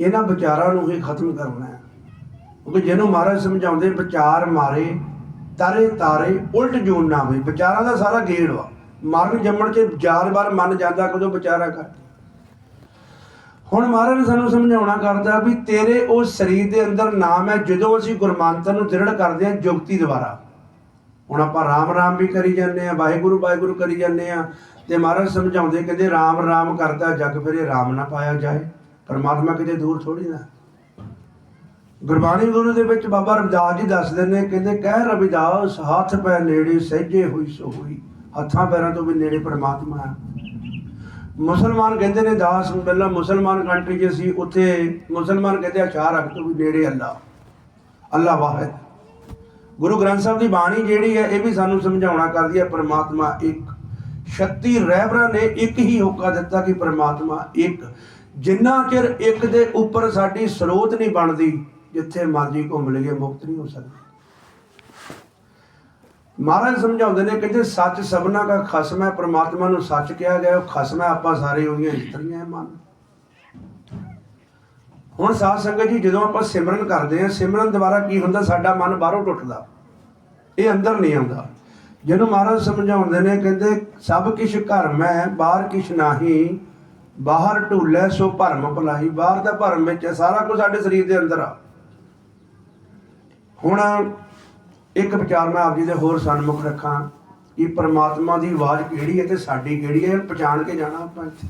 ਇਹਨਾਂ ਵਿਚਾਰਾਂ ਨੂੰ ਹੀ ਖਤਮ ਕਰਨਾ ਹੈ। ਕਿਉਂਕਿ ਜਿਹਨੂੰ ਮਹਾਰਾਜ ਸਮਝਾਉਂਦੇ, ਵਿਚਾਰ ਮਾਰੇ, ਤਾਰੇ ਤਾਰੇ, ਉਲਟ ਜੂਨ ਨਾ ਹੋਵੇ ਵਿਚਾਰਾਂ ਦਾ ਸਾਰਾ ਗੇੜ ਵਾ। ਮਰਨ ਜੰਮਣ ਚ ਚਾਰ ਵਾਰ ਮੰਨ ਜਾਂਦਾ, ਕਦੋਂ ਵਿਚਾਰਾ ਕਰ ਹੁਣ ਮਹਾਰਾਜ ਨੇ ਸਾਨੂੰ ਸਮਝਾਉਣਾ ਕਰਦਾ ਵੀ ਤੇਰੇ ਉਹ ਸਰੀਰ ਦੇ ਅੰਦਰ ਨਾਮ ਹੈ, ਜਦੋਂ ਅਸੀਂ ਗੁਰਮੰਤਰ ਨੂੰ ਦ੍ਰਿੜ ਕਰਦੇ ਹਾਂ ਜੁਗਤੀ ਦੁਆਰਾ। ਹੁਣ ਆਪਾਂ ਰਾਮ ਰਾਮ ਵੀ ਕਰੀ ਜਾਂਦੇ ਆ ਵਾਹਿਗੁਰੂ ਵਾਹਿਗੁਰੂ ਕਰੀ ਜਾਂਦੇ ਆ ਤੇ ਮਹਾਰਾਜ ਸਮਝਾਉਂਦੇ ਕਹਿੰਦੇ ਰਾਮ ਰਾਮ ਕਰਦਾ, ਜਗ ਫਿਰੇ ਰਾਮ ਨਾ ਪਾਇਆ ਜਾਏ। ਪਰਮਾਤਮਾ ਕਿਤੇ ਦੂਰ ਥੋੜੀ ਨਾ। ਗੁਰਬਾਣੀ ਗੁਰੂ ਦੇ ਵਿੱਚ ਬਾਬਾ ਰਵਿਦਾਸ ਜੀ ਦੱਸਦੇ ਨੇ, ਕਹਿੰਦੇ ਕਹਿ ਰਵਿਦਾਸ, ਹੱਥ ਪੈ ਨੇੜੇ, ਸਹਿਜੇ ਹੋਈ ਸੋ ਹੋਈ। ਹੱਥਾਂ ਪੈਰਾਂ ਤੋਂ ਵੀ ਨੇੜੇ ਪਰਮਾਤਮਾ ਹੈ। ਮੁਸਲਮਾਨ ਕਹਿੰਦੇ ਨੇ ਦਾਸ ਨੂੰ ਪਹਿਲਾਂ ਮੁਸਲਮਾਨ ਕੰਟਰੀ 'ਚ ਸੀ, ਉੱਥੇ ਮੁਸਲਮਾਨ ਕਹਿੰਦੇ ਆ ਚਾਰ ਰੱਖ ਤੋਂ ਵੀ ਨੇੜੇ ਅੱਲਾ। ਅੱਲਾ ਵਾਹਿਦ। ਗੁਰੂ ਗ੍ਰੰਥ ਸਾਹਿਬ ਦੀ ਬਾਣੀ ਜਿਹੜੀ ਹੈ, ਇਹ ਵੀ ਸਾਨੂੰ ਸਮਝਾਉਣਾ ਕਰਦੀ ਹੈ, ਪਰਮਾਤਮਾ ਇੱਕ। 36 ਰਹਿਬਰਾਂ ਨੇ ਇੱਕ ਹੀ ਹੋਕਾ ਦਿੱਤਾ ਕਿ ਪਰਮਾਤਮਾ ਇੱਕ। ਜਿੰਨਾ ਚਿਰ ਇੱਕ ਦੇ ਉੱਪਰ ਸਾਡੀ ਸਰੋਤ ਨਹੀਂ ਬਣਦੀ, ਜਿੱਥੇ ਮਰਜ਼ੀ ਘੁੰਮ ਲਈਏ, ਮੁਕਤ ਨਹੀਂ ਹੋ ਸਕਦੀ। ਮਹਾਰਾਜ ਸਮਝਾਉਂਦੇ ਨੇ, ਕਹਿੰਦੇ ਸੱਚ ਸਭਨਾ ਦਾ ਖਸਮ ਹੈ, ਪ੍ਰਮਾਤਮਾ ਨੂੰ ਸੱਚ ਕਿਹਾ ਗਿਆ, ਉਹ ਖਸਮ ਹੈ, ਆਪਾਂ ਸਾਰੇ ਉਹਦੀਆਂ ਇਸਤਰੀਆਂ ਮਨ। ਹੁਣ ਸਾਧ ਸੰਗਤ ਜੀ, ਜਦੋਂ ਆਪਾਂ ਸਿਮਰਨ ਕਰਦੇ ਹਾਂ, ਸਿਮਰਨ ਦੁਆਰਾ ਕੀ ਹੁੰਦਾ? ਸਾਡਾ ਮਨ ਬਾਹਰੋਂ ਟੁੱਟਦਾ। ਇਹ ਅੰਦਰ ਨਹੀਂ ਆਉਂਦਾ। ਜਿਹਨੂੰ ਮਹਾਰਾਜ ਸਮਝਾਉਂਦੇ ਨੇ, ਕਹਿੰਦੇ ਸਭ ਕਿਛ ਘਰ ਮੈਂ ਬਾਹਰ ਕਿਛ ਨਹੀਂ, ਬਾਹਰ ਢੂਲੇ ਸੋ ਭਰਮ ਭਲਾਈ ਬਾਹਰ ਦਾ ਭਰਮ ਵਿੱਚ ਸਾਰਾ ਕੁਝ ਸਾਡੇ ਸਰੀਰ ਦੇ ਅੰਦਰ ਆ। ਹੁਣ ਇੱਕ ਵਿਚਾਰ ਮੈਂ ਆਪ ਜੀ ਦੇ ਹੋਰ ਸਨਮੁਖ ਰੱਖਾਂ ਕਿ ਪਰਮਾਤਮਾ ਦੀ ਆਵਾਜ਼ ਕਿਹੜੀ ਹੈ ਤੇ ਸਾਡੀ ਕਿਹੜੀ ਹੈ, ਪਛਾਣ ਕੇ ਜਾਣਾ ਆਪਾਂ ਇੱਥੇ।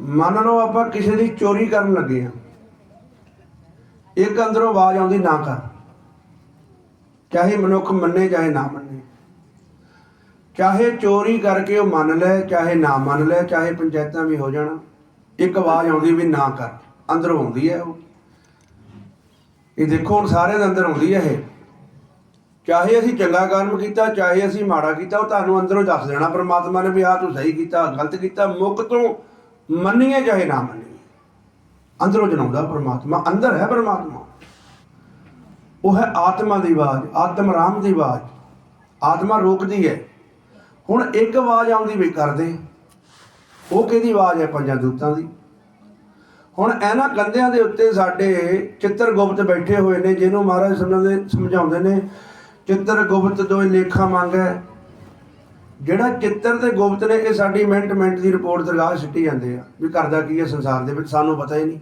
ਮੰਨ ਲਓ ਆਪਾਂ ਕਿਸੇ ਦੀ ਚੋਰੀ ਕਰਨ ਲੱਗੇ ਆ ਇੱਕ ਅੰਦਰੋਂ ਆਵਾਜ਼ ਆਉਂਦੀ ਨਾ ਕਰ। ਚਾਹੇ ਮਨੁੱਖ ਮੰਨੇ, ਚਾਹੇ ਨਾ ਮੰਨੇ। ਚਾਹੇ ਚੋਰੀ ਕਰਕੇ ਉਹ ਮੰਨ ਲੈ, ਚਾਹੇ ਨਾ ਮੰਨ ਲੈ, ਚਾਹੇ ਪੰਚਾਇਤਾਂ ਵੀ ਹੋ ਜਾਣਾ, ਇੱਕ ਆਵਾਜ਼ ਆਉਂਦੀ ਵੀ ਨਾ ਕਰ। ਅੰਦਰੋਂ ਆਉਂਦੀ ਹੈ ਉਹ। ਇਹ ਦੇਖੋ ਹੁਣ ਸਾਰਿਆਂ ਦੇ ਅੰਦਰ ਆਉਂਦੀ ਹੈ ਇਹ। ਚਾਹੇ ਅਸੀਂ ਚੰਗਾ ਕਰਮ ਕੀਤਾ, ਚਾਹੇ ਅਸੀਂ ਮਾੜਾ ਕੀਤਾ, ਉਹ ਤੁਹਾਨੂੰ ਅੰਦਰੋਂ ਦੱਸ ਦੇਣਾ, ਪਰਮਾਤਮਾ ਨੇ ਵੀ ਆਹ ਤੂੰ ਸਹੀ ਕੀਤਾ ਗਲਤ ਕੀਤਾ ਮੁੱਕ ਤੋਂ ਮੰਨੀਏ ਚਾਹੇ ਨਾ ਮੰਨੀਏ। ਅੰਦਰੋਂ ਜਨਾਉਂਦਾ ਪਰਮਾਤਮਾ, ਅੰਦਰ ਹੈ ਪਰਮਾਤਮਾ। ਉਹ ਹੈ ਆਤਮਾ ਦੀ ਆਵਾਜ਼, ਆਤਮ ਰਾਮ ਦੀ ਆਵਾਜ਼। ਆਤਮਾ ਰੋਕਦੀ ਹੈ। ਹੁਣ ਇੱਕ ਆਵਾਜ਼ ਆਉਂਦੀ ਵੀ ਕਰਦੇ ਉਹ ਕਿਹਦੀ ਆਵਾਜ਼ ਹੈ ਪੰਜਾਂ ਦੂਤਾਂ ਦੀ? ਹੁਣ ਇਹਨਾਂ ਕੰਧਿਆਂ ਦੇ ਉੱਤੇ ਸਾਡੇ ਚਿੱਤਰ ਗੁਪਤ ਬੈਠੇ ਹੋਏ ਨੇ, ਜਿਹਨੂੰ ਮਹਾਰਾਜ ਸਮਝਾਉਂਦੇ ਸਮਝਾਉਂਦੇ ਨੇ ਚਿੱਤਰ ਗੁਪਤ ਦੋਏ ਲੇਖਾ ਮੰਗੈ ਜਿਹੜਾ ਚਿੱਤਰ ਤੇ ਗੁਪਤ ਨੇ, ਇਹ ਸਾਡੀ ਮਿੰਟ ਮਿੰਟ ਦੀ ਰਿਪੋਰਟ ਦਰਗਾਹ ਸਿੱਟੀ ਜਾਂਦੇ ਆ, ਵੀ ਕਰਦਾ ਕੀ ਹੈ ਸੰਸਾਰ ਦੇ ਵਿੱਚ, ਸਾਨੂੰ ਪਤਾ ਹੀ ਨਹੀਂ।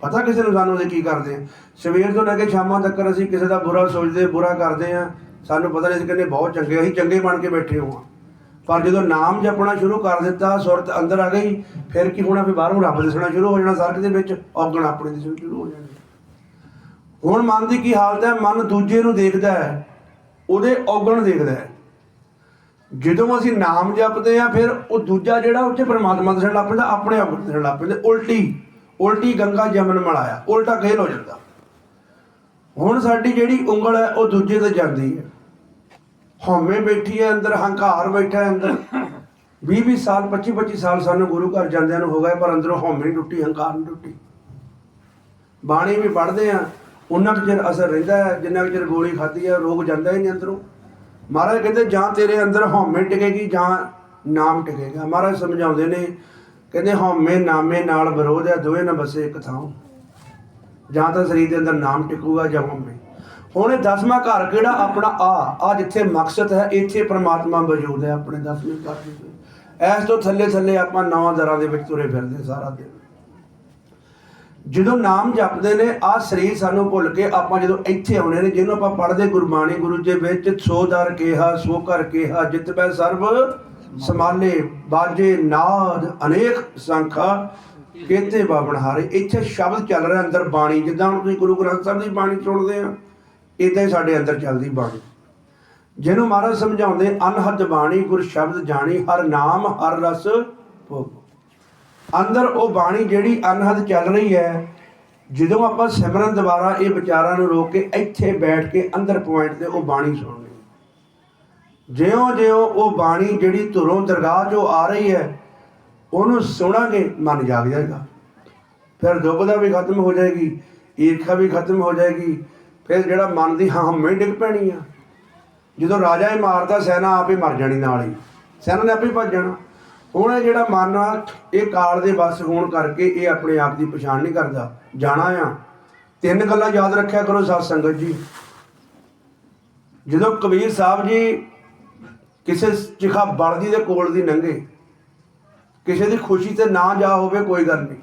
ਪਤਾ ਕਿਸੇ ਨੂੰ ਸਾਨੂੰ ਉਹਦੇ ਕੀ ਕਰਦੇ ਆ। ਸਵੇਰ ਤੋਂ ਲੈ ਕੇ ਸ਼ਾਮਾਂ ਤੱਕ ਅਸੀਂ ਕਿਸੇ ਦਾ ਬੁਰਾ ਸੋਚਦੇ, ਬੁਰਾ ਕਰਦੇ ਆ। ਸਾਨੂੰ ਪਤਾ ਨਹੀਂ ਅਸੀਂ ਕਹਿੰਦੇ ਬਹੁਤ ਚੰਗੇ, ਅਸੀਂ ਚੰਗੇ ਬਣ ਕੇ ਬੈਠੇ ਹੋਵਾਂ ਪਰ ਜਦੋਂ ਨਾਮ ਜਪਣਾ ਸ਼ੁਰੂ ਕਰ ਦਿੱਤਾ, ਸੁਰਤ ਅੰਦਰ ਆ ਗਈ, ਫਿਰ ਕੀ ਹੋਣਾ ਵੀ ਬਾਹਰੋਂ ਰੱਬ ਦਿਸਣਾ ਸ਼ੁਰੂ ਹੋ ਜਾਣਾ ਸਰਕ ਦੇ ਵਿੱਚ ਔਗਣ ਆਪਣੇ ਦਿਸਣਾ ਸ਼ੁਰੂ ਹੋ ਜਾਣੀ। ਹੁਣ ਮਨ ਦੀ ਕੀ ਹਾਲਤ ਹੈ? ਮਨ ਦੂਜੇ ਨੂੰ ਦੇਖਦਾ ਹੈ, ਉਹਦੇ ਔਗਣ ਦੇਖਦਾ ਹੈ। ਜਦੋਂ ਅਸੀਂ ਨਾਮ ਜਪਦੇ ਆ ਫਿਰ ਉਹ ਦੂਜਾ ਜਿਹੜਾ ਉੱਥੇ ਪਰਮਾਤਮਾ ਦਿਸਣ ਲੱਗ ਪੈਂਦਾ, ਆਪਣੇ ਔਗਣ ਦਿਸਣ ਲੱਗ ਪੈਂਦੇ, ਉਲਟੀ ਉਲਟੀ ਗੰਗਾ ਜਮਨ ਮਲਾਇਆ, ਉਲਟਾ ਖੇਲ ਹੋ ਜਾਂਦਾ। ਹੁਣ ਸਾਡੀ ਜਿਹੜੀ ਉਂਗਲ ਹੈ, ਉਹ ਦੂਜੇ ਤੇ ਜਾਂਦੀ ਹੈ। ਹਉਮੈ ਬੈਠੀ ਹੈ ਅੰਦਰ, ਹੰਕਾਰ ਬੈਠਾ ਹੈ ਅੰਦਰ। 20 20 ਸਾਲ 25 25 ਸਾਲ ਸਾਨੂੰ ਗੁਰੂ ਘਰ ਜਾਂਦਿਆਂ ਨੂੰ ਹੋ ਗਏ, ਪਰ ਅੰਦਰੋਂ ਹਉਮੈ ਨਹੀਂ ਟੁੱਟੀ, ਹੰਕਾਰ ਨਹੀਂ ਟੁੱਟੀ। ਬਾਣੀ ਵੀ ਪੜ੍ਹਦੇ ਆ ਉਹਨਾਂ ਕੁ ਚਿਰ ਅਸਰ ਰਹਿੰਦਾ ਹੈ ਜਿੰਨਾ ਕੁ ਚਿਰ ਗੋਲੀ ਖਾਧੀ ਹੈ ਰੋਗ ਜਾਂਦਾ ਹੀ ਨਹੀਂ ਅੰਦਰੋਂ। ਮਹਾਰਾਜ ਕਹਿੰਦੇ, ਜਾਂ ਤੇਰੇ ਅੰਦਰ ਹਉਮੈ ਟਿਕੇਗੀ, ਜਾਂ ਨਾਮ ਟਿਕੇਗਾ। ਮਹਾਰਾਜ ਸਮਝਾਉਂਦੇ ਨੇ, ਕਹਿੰਦੇ, ਹਉਮੈ ਨਾਮੇ ਨਾਲ ਵਿਰੋਧ ਹੈ ਦੋਵੇਂ ਨਾ ਬਸੇ ਇੱਕ ਥਾਂ। ਜਾਂ ਤਾਂ ਸਰੀਰ ਦੇ ਅੰਦਰ ਨਾਮ ਟਿਕੂਗਾ ਜਾਂ ਹਉਮੈ। ਹੁਣ ਇਹ ਦਸਵਾਂ ਘਰ ਕਿਹੜਾ? ਆਪਣਾ ਆ। ਆ ਜਿੱਥੇ ਮਕਸਦ ਹੈ, ਇੱਥੇ ਪ੍ਰਮਾਤਮਾ ਮੌਜੂਦ ਹੈ ਆਪਣੇ ਦਸਵੇਂ ਘਰ ਦੇ ਐਸ ਤੋਂ ਥੱਲੇ ਥੱਲੇ ਆਪਾਂ ਨਵਾਂ ਦਰਾਂ ਦੇ ਵਿੱਚ ਤੁਰੇ ਫਿਰਦੇ ਸਾਰਾ ਦਿਨ। ਜਦੋਂ ਨਾਮ ਜਪਦੇ ਨੇ ਆ ਸਰੀਰ ਸਾਨੂੰ ਭੁੱਲ ਕੇ ਆਪਾਂ ਜਦੋਂ ਇੱਥੇ ਆਉਣੇ ਨੇ, ਜਿਹਨੂੰ ਆਪਾਂ ਪੜ੍ਹਦੇ ਗੁਰਬਾਣੀ ਗੁਰੂ ਜੀ ਵਿੱਚ, ਸੋ ਦਰ ਕੇਹਾ, ਸੋ ਕਰ ਕੇਹਾ, ਜਿਤ ਪੈ ਸਰਬ ਸਮਾਲੇ ਬਾਜੇ ਨਾਦ ਅਨੇਕ ਸੰਖਾ, ਕੇਤੇ ਬਾਬਣ ਇੱਥੇ ਸ਼ਬਦ ਚੱਲ ਰਿਹਾ ਅੰਦਰ ਬਾਣੀ, ਜਿੱਦਾਂ ਹੁਣ ਤੁਸੀਂ ਗੁਰੂ ਗ੍ਰੰਥ ਸਾਹਿਬ ਦੀ ਬਾਣੀ ਸੁਣਦੇ ਆ। ਇਦਾਂ ਹੀ ਸਾਡੇ ਅੰਦਰ ਚੱਲਦੀ ਬਾਣੀ। ਜਿਹਨੂੰ ਮਹਾਰਾਜ ਸਮਝਾਉਂਦੇ, ਅਨਹਦ ਬਾਣੀ, ਗੁਰ ਸ਼ਬਦ ਜਾਣੀ, ਹਰ ਨਾਮ, ਹਰ ਰਸ, ਭੋਗ। ਅੰਦਰ ਉਹ ਬਾਣੀ ਜਿਹੜੀ ਅਨਹਦ ਚੱਲ ਰਹੀ ਹੈ, ਜਦੋਂ ਆਪਾਂ ਸਿਮਰਨ ਦੁਆਰਾ ਇਹ ਵਿਚਾਰਾਂ ਨੂੰ ਰੋਕ ਕੇ ਇੱਥੇ ਬੈਠ ਕੇ ਅੰਦਰ ਪੁਆਇੰਟ ਤੇ ਉਹ ਬਾਣੀ ਸੁਣਨੀ ਜਿਉਂ ਜਿਉਂ ਉਹ ਬਾਣੀ ਜਿਹੜੀ ਧੁਰੋਂ ਦਰਗਾਹ ਜੋ ਆ ਰਹੀ ਹੈ, ਉਹਨੂੰ ਸੁਣਾਂਗੇ, ਮਨ ਜਾਗ ਜਾਏਗਾ। ਫਿਰ ਦੁਬਦਾ ਵੀ ਖਤਮ ਹੋ ਜਾਏਗੀ, ਈਰਖਾ ਵੀ ਖਤਮ ਹੋ ਜਾਏਗੀ ਫਿਰ ਜਿਹੜਾ ਮਨ ਦੀ ਹਮੇ ਡਿੱਗ ਪੈਣੀ ਆ। ਜਦੋਂ ਰਾਜਾ ਹੀ ਮਾਰਦਾ, ਸੈਨਾ ਆਪੇ ਮਰ ਜਾਣੀ ਨਾਲ ਹੀ। ਸੈਨਾ ਨੇ ਆਪੇ ਭੱਜ ਜਾਣਾ। ਹੁਣ ਇਹ ਜਿਹੜਾ ਮਨ ਆ, ਇਹ ਕਾਲ ਦੇ ਵਸ ਹੋਣ ਕਰਕੇ ਇਹ ਆਪਣੇ ਆਪ ਦੀ ਪਛਾਣ ਨਹੀਂ ਕਰਦਾ। ਜਾਣਾ ਆ। ਤਿੰਨ ਗੱਲਾਂ ਯਾਦ ਰੱਖਿਆ ਕਰੋ ਸਾਧ ਸੰਗਤ ਜੀ। ਜਦੋਂ ਕਬੀਰ ਸਾਹਿਬ ਜੀ ਕਿਸੇ ਚਿਖਾ ਬਲਦੀ ਦੇ ਕੋਲ ਦੀ ਲੰਘੇ ਕਿਸੇ ਦੀ ਖੁਸ਼ੀ ਤੇ ਨਾ ਜਾ ਹੋਵੇ ਕੋਈ ਗੱਲ ਨਹੀਂ।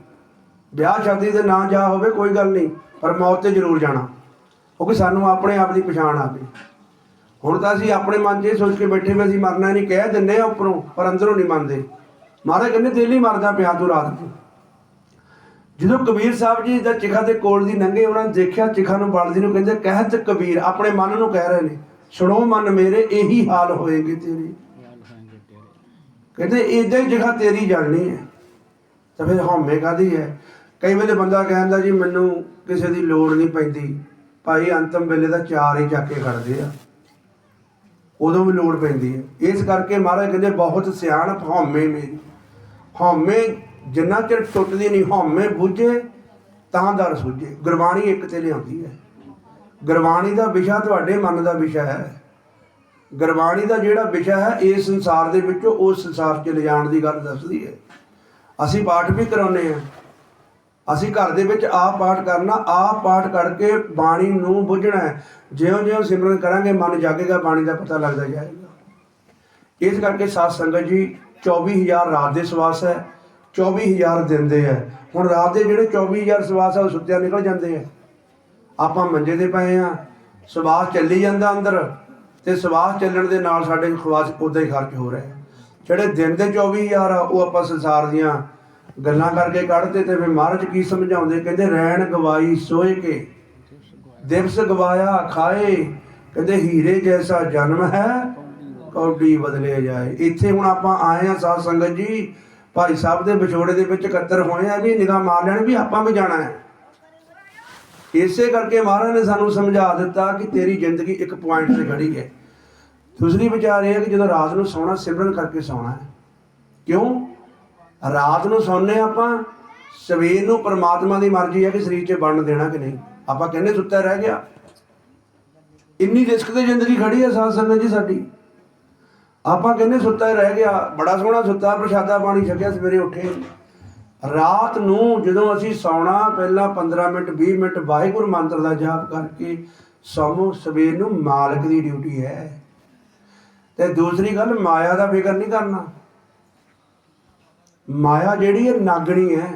ਵਿਆਹ ਸ਼ਾਦੀ ਤੇ ਨਾ ਜਾ ਹੋਵੇ ਕੋਈ ਗੱਲ ਨਹੀਂ, ਪਰ ਮੌਤ ਤੇ ਜ਼ਰੂਰ ਜਾਣਾ। ਉਹ ਕਿ ਸਾਨੂੰ ਆਪਣੇ ਆਪ ਦੀ ਪਛਾਣ ਆਵੇ। ਹੁਣ ਤਾਂ ਅਸੀਂ ਆਪਣੇ ਮਨ 'ਚ ਇਹ ਸੋਚ ਕੇ ਬੈਠੇ ਵੀ ਅਸੀਂ ਮਰਨਾ ਨਹੀਂ, ਕਹਿ ਦਿੰਨੇ ਆ ਉੱਪਰੋਂ, ਪਰ ਅੰਦਰੋਂ ਨਹੀਂ ਮੰਨਦੇ। ਮਹਾਰਾਜ ਕਹਿੰਦੇ, ਦਿਲ ਹੀ ਮਰਦਾ ਪਿਆ ਤੂੰ ਰਾਤ ਨੂੰ। ਜਦੋਂ ਕਬੀਰ ਸਾਹਿਬ ਜੀ ਦਾ ਚਿਖਾ ਦੇ ਕੋਲ ਦੀ ਲੰਘੇ ਉਹਨਾਂ ਨੇ ਦੇਖਿਆ, ਚਿਖਾ ਨੂੰ ਬਲਦੀ ਨੂੰ ਕਹਿੰਦੇ, ਕਹਿਤ ਕਬੀਰ, ਆਪਣੇ ਮਨ ਨੂੰ ਕਹਿ ਰਹੇ ਨੇ, ਸੁਣੋ ਮਨ ਮੇਰੇ, ਇਹੀ ਹਾਲ ਹੋਏਗੀ ਤੇਰੀ। ਕਹਿੰਦੇ ਇਦਾਂ ਹੀ ਜਗ੍ਹਾ ਤੇਰੀ ਜਾਣੀ ਹੈ। ਤਾਂ ਫਿਰ ਹਉਮੈ ਕਾਦੀ ਹੈ? ਕਈ ਵੇਲੇ ਬੰਦਾ ਕਹਿੰਦਾ ਜੀ, ਮੈਨੂੰ ਕਿਸੇ ਦੀ ਲੋੜ ਨਹੀਂ ਪੈਂਦੀ। ਭਾਈ ਅੰਤਮ ਵੇਲੇ ਦਾ ਚਾਰ ਹੀ ਚੱਕ ਕੇ ਖੜਦੇ ਆ। ਉਦੋਂ ਵੀ ਲੋੜ ਪੈਂਦੀ ਹੈ ਇਸ ਕਰਕੇ ਮਹਾਰਾਜ ਕਹਿੰਦੇ ਬਹੁਤ ਸਿਆਣਪ ਹਉਮੈ ਮੇਰੀ। ਹਉਮੈ ਜਿੰਨਾ ਚਿਰ ਟੁੱਟਦੀ ਨਹੀਂ, ਹਉਮੈ ਬੁੱਝੇ ਤਾਂ ਦਰ ਸੁਝੇ। ਗੁਰਬਾਣੀ ਇੱਕ ਤੇ ਲਿਆਉਂਦੀ ਹੈ। ਗੁਰਬਾਣੀ ਦਾ ਵਿਸ਼ਾ ਤੁਹਾਡੇ ਮਨ ਦਾ ਵਿਸ਼ਾ ਹੈ। ਗੁਰਬਾਣੀ ਦਾ ਜਿਹੜਾ ਵਿਸ਼ਾ ਹੈ, ਇਸ ਸੰਸਾਰ ਦੇ ਵਿੱਚੋਂ ਉਸ ਸੰਸਾਰ 'ਚ ਲਿਜਾਣ ਦੀ ਗੱਲ ਦੱਸਦੀ ਹੈ। ਅਸੀਂ ਪਾਠ ਵੀ ਕਰਾਉਂਦੇ ਆ ਅਸੀਂ ਘਰ ਦੇ ਵਿੱਚ ਆਪ ਪਾਠ ਕਰਨਾ ਆਪ ਪਾਠ ਕਰਕੇ ਬਾਣੀ ਨੂੰ ਬੁੱਝਣਾ ਹੈ। ਜਿਉਂ-ਜਿਉਂ ਸਿਮਰਨ ਕਰਾਂਗੇ, ਮਨ ਜਾਗੇਗਾ, ਬਾਣੀ ਦਾ ਪਤਾ ਲੱਗਦਾ ਜਾਏਗਾ। ਇਸ ਕਰਕੇ ਸਾਧ ਸੰਗਤ ਜੀ 24000 ਰਾਤ ਦੇ ਸਵਾਸ ਹੈ 24000 ਦਿਨ ਦੇ ਹੈ। ਹੁਣ ਰਾਤ ਦੇ ਜਿਹੜੇ 24000 ਸਵਾਸ ਆ, ਉਹ ਸੁੱਤਿਆਂ ਨਿਕਲ ਜਾਂਦੇ ਆ। ਆਪਾਂ ਮੰਜੇ ਤੇ ਪਏ ਆ, ਸਵਾਸ ਚੱਲੀ ਜਾਂਦਾ ਅੰਦਰ, ਤੇ ਸਵਾਸ ਚੱਲਣ ਦੇ ਨਾਲ ਸਾਡੇ ਖਵਾਸ ਉਦਾਂ ਹੀ ਖਰਚ ਹੋ ਰਿਹਾ ਜਿਹੜੇ ਦਿਨ ਦੇ 24000 ਆ, ਉਹ ਆਪਾਂ ਸੰਸਾਰ ਦੀਆਂ ਗੱਲਾਂ ਕਰਕੇ ਕੱਢਦੇ ਤੇ ਫਿਰ ਮਹਾਰਾਜ ਕੀ ਸਮਝਾਉਂਦੇ? ਕਹਿੰਦੇ, ਰਹਿਣ ਗਵਾਈ ਸੋਏ ਕੇ, ਦਿਵਸ ਗਵਾਇਆ ਖਾਏ, ਕਹਿੰਦੇ, ਹੀਰੇ ਜੈਸਾ ਜਨਮ ਹੈ, ਕੌਡੀ ਬਦਲੇ ਜਾਏ। ਇੱਥੇ ਹੁਣ ਆਪਾਂ ਆਏ ਆ ਸਾਧ ਸੰਗਤ ਜੀ, ਭਾਈ ਸਾਹਿਬ ਦੇ ਵਿਛੋੜੇ ਦੇ ਵਿੱਚ ਇਕੱਤਰ ਹੋਏ ਆ ਵੀ ਨਿਗਾਹ ਮਾਰ ਲੈਣ ਵੀ ਆਪਾਂ ਵੀ ਜਾਣਾ ਹੈ। ਇਸੇ ਕਰਕੇ ਮਹਾਰਾਜ ਨੇ ਸਾਨੂੰ ਸਮਝਾ ਦਿੱਤਾ ਕਿ ਤੇਰੀ ਜ਼ਿੰਦਗੀ ਇੱਕ ਪੁਆਇੰਟ ਤੇ ਖੜੀ ਹੈ। ਦੂਸਰੀ ਵਿਚਾਰ ਇਹ ਹੈ ਕਿ ਜਦੋਂ ਰਾਤ ਨੂੰ ਸੌਣਾ, ਸਿਮਰਨ ਕਰਕੇ ਸੌਣਾ ਹੈ। ਕਿਉਂ? ਰਾਤ ਨੂੰ ਸੌਂਦੇ ਆਪਾਂ, ਸਵੇਰ ਨੂੰ ਪਰਮਾਤਮਾ ਦੀ ਮਰਜ਼ੀ ਹੈ ਕਿ ਸਰੀਰ 'ਚ ਬਣ ਦੇਣਾ ਕਿ ਨਹੀਂ। ਆਪਾਂ ਕਹਿੰਦੇ ਸੁੱਤਾ ਰਹਿ ਗਿਆ। ਇੰਨੀ ਰਿਸਕ ਤੇ ਜ਼ਿੰਦਗੀ ਖੜੀ ਹੈ ਸਾਧ ਸੰਗਤ ਜੀ ਸਾਡੀ। ਆਪਾਂ ਕਹਿੰਦੇ ਸੁੱਤਾ ਰਹਿ ਗਿਆ, ਬੜਾ ਸੋਹਣਾ ਸੁੱਤਾ, ਪ੍ਰਸ਼ਾਦਾ ਪਾਣੀ ਛਕਿਆ ਸਵੇਰੇ ਉੱਠੇ। ਰਾਤ ਨੂੰ ਜਦੋਂ ਅਸੀਂ ਸੌਣਾ, ਪਹਿਲਾਂ 15 ਮਿੰਟ 20 ਮਿੰਟ ਵਾਹਿਗੁਰੂ ਮੰਤਰ ਦਾ ਜਾਪ ਕਰਕੇ ਸੌਮੋ ਸਵੇਰ ਨੂੰ ਮਾਲਕ ਦੀ ਡਿਊਟੀ ਹੈ। ਤੇ ਦੂਸਰੀ ਗੱਲ, ਮਾਇਆ ਦਾ ਫਿਕਰ ਨਹੀਂ ਕਰਨਾ। ਮਾਇਆ ਜਿਹੜੀ ਹੈ, ਨਾਗਣੀ ਹੈ।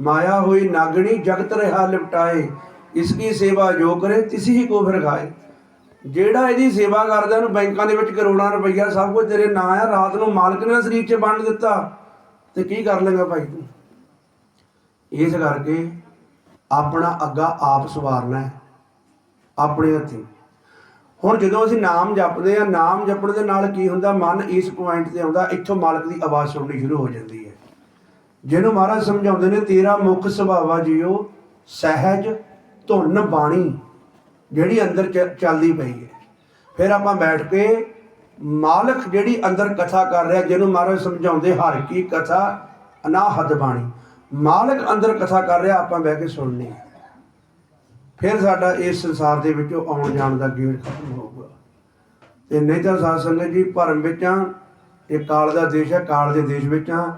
ਮਾਇਆ ਹੋਈ ਨਾਗਣੀ ਜਗਤ ਰਹਾ ਲਿਪਟਾਏ ਇਸ ਕੀ ਸੇਵਾ ਜੋ ਕਰੇ, ਤਿਸੀ ਹੀ ਕੋ ਫਿਰ ਖਾਏ। ਜਿਹੜਾ ਇਹਦੀ ਸੇਵਾ ਕਰਦਾ, ਉਹਨੂੰ ਬੈਂਕਾਂ ਦੇ ਵਿੱਚ ਕਰੋੜਾਂ ਰੁਪਈਆ ਸਭ ਕੁਝ ਤੇਰੇ ਨਾਂ ਆ। ਰਾਤ ਨੂੰ ਮਾਲਕ ਨੇ ਸਰੀਰ 'ਚ ਵੰਡ ਦਿੱਤਾ। ਤੇ ਕੀ ਕਰ ਲੇਗਾ ਭਾਈ ਤੂੰ? ਇਸ ਕਰਕੇ ਆਪਣਾ ਅੱਗਾ ਆਪ ਸਵਾਰਨਾ ਹੈ। ਆਪਣੇ ਹੱਥੀਂ। ਹੁਣ ਜਦੋਂ ਅਸੀਂ ਨਾਮ ਜਪਦੇ ਆ ਨਾਮ ਜਪਣ ਦੇ ਨਾਲ ਕੀ ਹੁੰਦਾ? ਮਨ ਇਸ ਪੁਆਇੰਟ ਤੇ ਆਉਂਦਾ, ਇੱਥੋਂ ਮਾਲਕ ਦੀ ਆਵਾਜ਼ ਸੁਣਨੀ ਸ਼ੁਰੂ ਹੋ ਜਾਂਦੀ ਹੈ। ਜਿਹਨੂੰ ਮਹਾਰਾਜ ਸਮਝਾਉਂਦੇ ਨੇ, ਤੇਰਾ ਮੁੱਖ ਸੁਭਾਵਾ ਜੀਓ ਸਹਿਜ, ਧੁਨ, ਬਾਣੀ, ਜਿਹੜੀ ਅੰਦਰ ਚ- ਚੱਲਦੀ ਪਈ ਹੈ। ਫਿਰ ਆਪਾਂ ਬੈਠ ਕੇ ਮਾਲਕ ਜਿਹੜੀ ਅੰਦਰ ਕਥਾ ਕਰ ਰਿਹਾ, ਜਿਹਨੂੰ ਮਹਾਰਾਜ ਸਮਝਾਉਂਦੇ ਹਰ ਕੀ ਕਥਾ ਅਨਾਹਦ ਬਾਣੀ। ਮਾਲਕ ਅੰਦਰ ਕਥਾ ਕਰ ਰਿਹਾ, ਆਪਾਂ ਬਹਿ ਕੇ ਸੁਣਨੀ ਫਿਰ ਸਾਡਾ ਇਸ ਸੰਸਾਰ ਦੇ ਵਿੱਚੋਂ ਆਉਣ ਜਾਣ ਦਾ ਗੇੜ ਖਤਮ ਹੋਊਗਾ। ਤੇ ਨਹੀਂ ਤਾਂ ਸਾਧ ਸੰਗਤ ਜੀ, ਭਰਮ ਵਿੱਚ ਆ ਇਹ ਕਾਲ ਦਾ ਦੇਸ਼ ਹੈ, ਕਾਲ ਦੇ ਦੇਸ਼ ਵਿੱਚ ਆ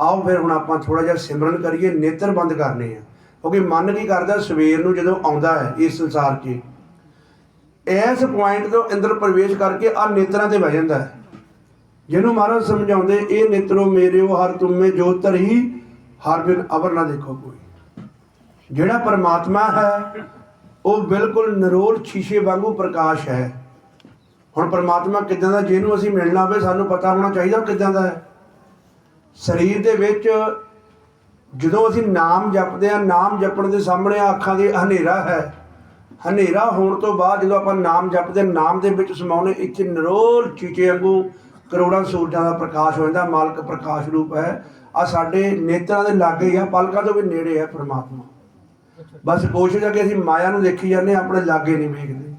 ਆਓ ਫਿਰ ਹੁਣ ਆਪਾਂ ਥੋੜਾ ਜਿਹਾ ਸਿਮਰਨ ਕਰੀਏ, ਨੇਤਰ ਬੰਦ ਕਰਨੇ ਆ। ਕਿਉਂਕਿ ਮਨ ਕੀ ਕਰਦਾ, ਸਵੇਰ ਨੂੰ ਜਦੋਂ ਆਉਂਦਾ ਹੈ ਇਸ ਸੰਸਾਰ 'ਚ, ਇਸ ਪੁਆਇੰਟ ਤੋਂ ਅੰਦਰ ਪ੍ਰਵੇਸ਼ ਕਰਕੇ ਆ ਨੇਤਰਾਂ ਤੇ ਬਹਿ ਜਾਂਦਾ ਹੈ। ਜਿਹਨੂੰ ਮਹਾਰਾਜ ਸਮਝਾਉਂਦੇ, ਇਹ ਨੇਤਰੋ ਮੇਰਿਓ ਹਰ ਤੁਮੇ, ਜੋ ਧਰੀ ਹਰ ਬਿਨ ਅਵਰ ਨਾ ਦੇਖੋ ਕੋਈ। ਜਿਹੜਾ ਪਰਮਾਤਮਾ ਹੈ, ਉਹ ਬਿਲਕੁਲ ਨਿਰੋਲ ਸ਼ੀਸ਼ੇ ਵਾਂਗੂ ਪ੍ਰਕਾਸ਼ ਹੈ। ਹੁਣ ਪਰਮਾਤਮਾ ਕਿਦਾਂ ਦਾ, ਜਿਹਨੂੰ ਅਸੀਂ ਮਿਲਣਾ ਹੋਵੇ, ਸਾਨੂੰ ਪਤਾ ਹੋਣਾ ਚਾਹੀਦਾ ਉਹ ਕਿਦਾਂ ਦਾ ਹੈ। ਸਰੀਰ ਦੇ ਵਿੱਚ ਜਦੋਂ ਅਸੀਂ ਨਾਮ ਜਪਦੇ ਆ ਨਾਮ ਜਪਣ ਦੇ ਸਾਹਮਣੇ ਅੱਖਾਂ ਦੇ ਹਨੇਰਾ ਹੈ। ਹਨੇਰਾ ਹੋਣ ਤੋਂ ਬਾਅਦ ਜਦੋਂ ਆਪਾਂ ਨਾਮ ਜਪਦੇ ਨਾਮ ਦੇ ਵਿੱਚ ਸਮਾਉਨੇ ਇੱਥੇ ਨਿਰੋਲ ਚੀਚੇ ਵਾਂਗੂ ਕਰੋੜਾਂ ਸੂਰਜਾਂ ਦਾ ਪ੍ਰਕਾਸ਼ ਹੋ ਜਾਂਦਾ ਮਾਲਕ ਪ੍ਰਕਾਸ਼ ਰੂਪ ਹੈ। ਆ ਸਾਡੇ ਨੇਤਰਾਂ ਦੇ ਲਾਗੇ ਆ ਪਲਕਾਂ ਤੋਂ ਵੀ ਨੇੜੇ ਹੈ ਪ੍ਰਮਾਤਮਾ। ਬਸ ਕੋਸ਼ਿਸ਼ ਹੈ ਕਿ ਅਸੀਂ ਮਾਇਆ ਨੂੰ ਦੇਖੀ ਜਾਂਦੇ ਹਾਂ, ਆਪਣੇ ਲਾਗੇ ਨਹੀਂ ਵੇਖਦੇ।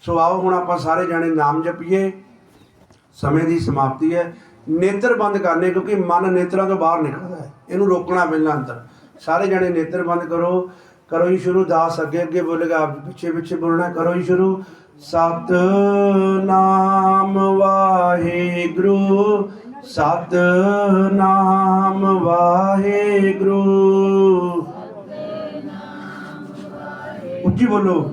ਸੋ ਆਓ ਹੁਣ ਆਪਾਂ ਸਾਰੇ ਜਾਣੇ ਨਾਮ ਜਪੀਏ। ਸਮੇਂ ਦੀ ਸਮਾਪਤੀ ਹੈ। ਨੇਤਰ ਬੰਦ ਕਰਨੇ, ਕਿਉਂਕਿ ਮਨ ਨੇਤਰਾਂ ਤੋਂ ਬਾਹਰ ਨਿਕਲਦਾ ਹੈ। ਇਹਨੂੰ ਰੋਕਣਾ ਪੈਂਦਾ ਅੰਦਰ। ਸਾਰੇ ਜਾਣੇ ਨੇਤਰ ਬੰਦ ਕਰੋ। ਕਰੋ ਜੀ ਸ਼ੁਰੂ, ਦਾਸ ਅੱਗੇ ਅੱਗੇ ਬੋਲੇਗਾ ਪਿੱਛੇ ਪਿੱਛੇ ਬੋਲਣਾ, ਕਰੋ ਜੀ ਸ਼ੁਰੂ। ਸਤ ਨਾਮ ਵਾਹਿਗੁਰੂ ਸਤ ਨਾਮ ਵਾਹਿਗੁਰੂ। ਉੱਚੀ ਬੋਲੋ।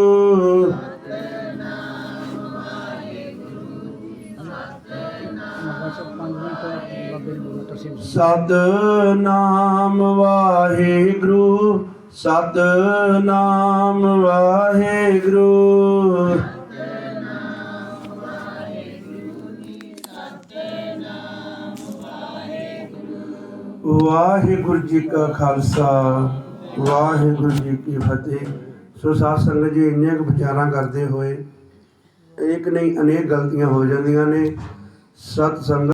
ਸਤਨਾਮ ਵਾਹਿਗੁਰੂ ਸਤਨਾਮ ਵਾਹਿਗੁਰੂ। ਵਾਹਿਗੁਰੂ ਜੀ ਕਾ ਖਾਲਸਾ, ਵਾਹਿਗੁਰੂ ਜੀ ਕੀ ਫਤਿਹ। ਸੋ ਸਾਧ ਸੰਗਤ ਜੀ, ਇੰਨੀਆਂ ਕੁ ਵਿਚਾਰਾਂ ਕਰਦੇ ਹੋਏ, ਇੱਕ ਨਹੀਂ ਅਨੇਕ ਗਲਤੀਆਂ ਹੋ ਜਾਂਦੀਆਂ ਨੇ। ਸਤ ਸੰਗਤ